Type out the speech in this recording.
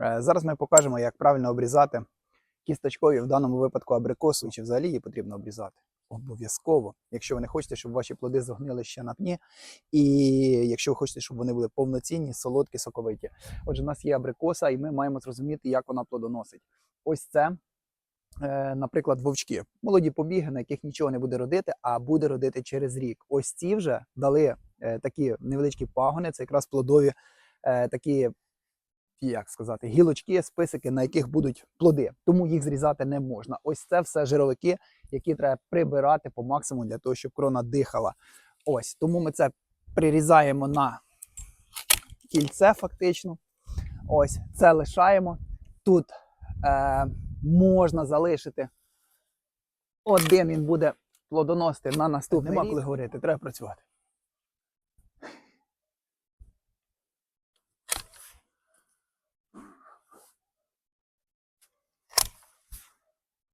Е, Зараз ми покажемо, як правильно обрізати кісточкові, в даному випадку абрикосу, чи взагалі її потрібно обрізати. Обов'язково, якщо ви не хочете, щоб ваші плоди зогнили ще на пні, і якщо ви хочете, щоб вони були повноцінні, солодкі, соковиті. Отже, у нас є абрикоса, і ми маємо зрозуміти, як вона плодоносить. Ось це, е, наприклад, вовчки. Молоді побіги, на яких нічого не буде родити, а буде родити через рік. Ось ці вже дали е, такі невеличкі пагони, це якраз плодові такі як сказати, гілочки, списики, на яких будуть плоди. Тому їх зрізати не можна. Ось це все жировики, які треба прибирати по максимуму для того, щоб крона дихала. Ось тому ми це прирізаємо на кільце, фактично. Ось це лишаємо. Тут е, можна залишити один, він буде плодоносити на наступний. Нема коли говорити, треба працювати.